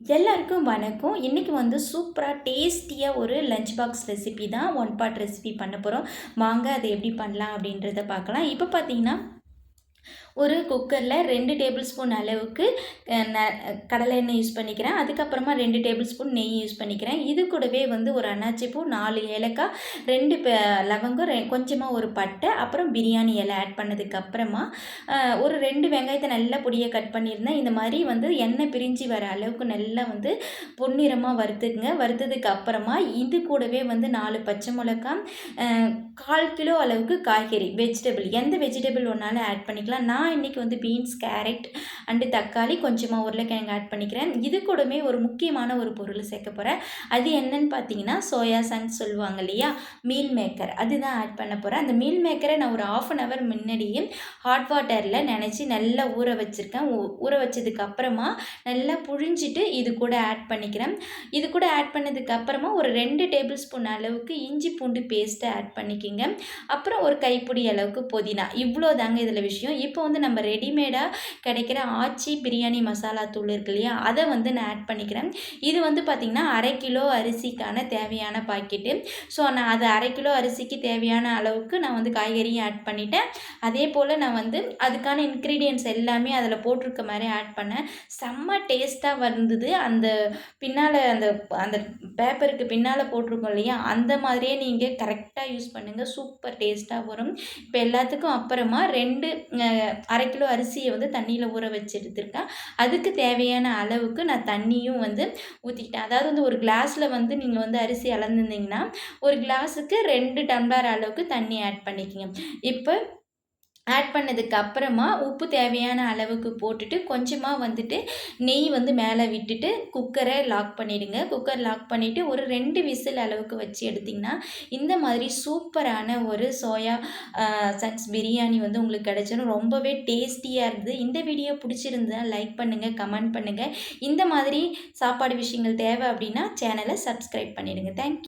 எல்லாருக்கும் வணக்கம். இன்றைக்கி வந்து சூப்பராக டேஸ்டியாக ஒரு லஞ்ச் பாக்ஸ் ரெசிபி தான் ஒன் பார்ட் ரெசிபி பண்ண போகிறோம் வாங்க அதை எப்படி பண்ணலாம் அப்படின்றத பார்க்கலாம். இப்போ பார்த்தீங்கன்னா ஒரு குக்கரில் ரெண்டு டேபிள் ஸ்பூன் அளவுக்கு ந கடலை எண்ணெய் யூஸ் பண்ணிக்கிறேன். அதுக்கப்புறமா ரெண்டு டேபிள் ஸ்பூன் நெய் யூஸ் பண்ணிக்கிறேன். இது கூடவே வந்து ஒரு அன்னாச்சி பூ நாலு ஏலக்காய் ரெண்டு லவங்கம் ரெ கொஞ்சமாக ஒரு பட்டை அப்புறம் பிரியாணி இலை ஆட் பண்ணதுக்கப்புறமா ஒரு ரெண்டு வெங்காயத்தை நல்லா பொடியை கட் பண்ணியிருந்தேன். இந்த மாதிரி வந்து எண்ணெய் பிரிஞ்சு வர அளவுக்கு நல்லா வந்து பொன்னிறமாக வறுத்துக்குங்க. வறுத்ததுக்கு அப்புறமா இது கூடவே வந்து நாலு பச்சை மிளகாய் கால் கிலோ அளவுக்கு காய்கறி வெஜிடபிள் எந்த வெஜிடபிள் ஒன்றாலும் ஆட் பண்ணிக்கலாம். நான் இன்றைக்கி வந்து பீன்ஸ் கேரட் அண்டு தக்காளி கொஞ்சமாக உருளைக்கிழங்கு ஆட் பண்ணிக்கிறேன். இது கூடமே ஒரு முக்கியமான ஒரு பொருள் சேர்க்க போகிறேன் அது என்னன்னு பார்த்தீங்கன்னா சோயா சங்ஸ் சொல்லுவாங்க இல்லையா? மீல் மேக்கர் அதுதான் ஆட் பண்ண போகிறேன் அந்த மீல் மேக்கரை நான் ஒரு ஆஃப் அன் ஹவர் முன்னாடியே ஹாட் வாட்டரில் நினச்சி நல்லா ஊற வச்சுருக்கேன். ஊற வச்சதுக்கு அப்புறமா நல்லா புழிஞ்சிட்டு இது கூட ஆட் பண்ணிக்கிறேன். இது கூட ஆட் பண்ணதுக்கு அப்புறமா ஒரு ரெண்டு டேபிள் ஸ்பூன் அளவுக்கு இஞ்சி பூண்டு பேஸ்ட்டை ஆட் பண்ணிக்கிங்க. அப்புறம் ஒரு கைப்பிடி அளவுக்கு புதினா. இவ்வளோ தாங்க இதில் விஷயம். இப்போ வந்து நம்ம ரெடிமேடாக கிடைக்கிற ஆச்சி பிரியாணி மசாலா தூள் இருக்கு இல்லையா? அதை வந்து நான் ஆட் பண்ணிக்கிறேன். இது வந்து பார்த்திங்கன்னா அரை கிலோ அரிசிக்கான தேவையான பாக்கெட்டு ஸோ நான் அது அரை கிலோ அரிசிக்கு தேவையான அளவுக்கு நான் வந்து காய்கறியும் ஆட் பண்ணிட்டேன். அதே போல் நான் வந்து அதுக்கான இன்க்ரீடியன்ஸ் எல்லாமே அதில் போட்டிருக்க மாதிரி ஆட் பண்ணேன். செம்ம டேஸ்ட்டாக வந்தது. அந்த பின்னால் அந்த அந்த பேப்பருக்கு பின்னால் போட்டிருக்கோம் இல்லையா? அந்த மாதிரியே நீங்கள் கரெக்டாக யூஸ் பண்ணுங்கள் சூப்பர் டேஸ்ட்டாக வரும். இப்போ எல்லாத்துக்கும் அப்புறமா ரெண்டு அரை கிலோ அரிசியை வந்து தண்ணியில் ஊற வச்சு எடுத்திருக்கேன். அதுக்கு தேவையான அளவுக்கு நான் தண்ணியும் வந்து ஊற்றிக்கிட்டேன் அதாவது வந்து ஒரு கிளாஸில் வந்து நீங்கள் வந்து அரிசி அளந்துருந்தீங்கன்னா ஒரு கிளாஸுக்கு ரெண்டு டம்ளர் அளவுக்கு தண்ணி ஆட் பண்ணிக்கோங்க. இப்போ ஆட் பண்ணதுக்கு அப்புறமா உப்பு தேவையான அளவுக்கு போட்டுட்டு கொஞ்சமாக வந்துட்டு நெய் வந்து மேலே விட்டுட்டு குக்கரை லாக் பண்ணிவிடுங்க குக்கர் லாக் பண்ணிவிட்டு ஒரு ரெண்டு விசில் அளவுக்கு வச்சு எடுத்திங்கன்னா இந்த மாதிரி சூப்பரான ஒரு சோயா சன்ஸ் பிரியாணி வந்து உங்களுக்கு கிடச்சிடும் ரொம்பவே டேஸ்டியாக இருந்தது. இந்த வீடியோ பிடிச்சிருந்தா லைக் பண்ணுங்கள் கமெண்ட் பண்ணுங்கள் இந்த மாதிரி சாப்பாடு விஷயங்கள் தேவை அப்படின்னா சேனலை சப்ஸ்கிரைப் பண்ணிவிடுங்க தேங்க்யூ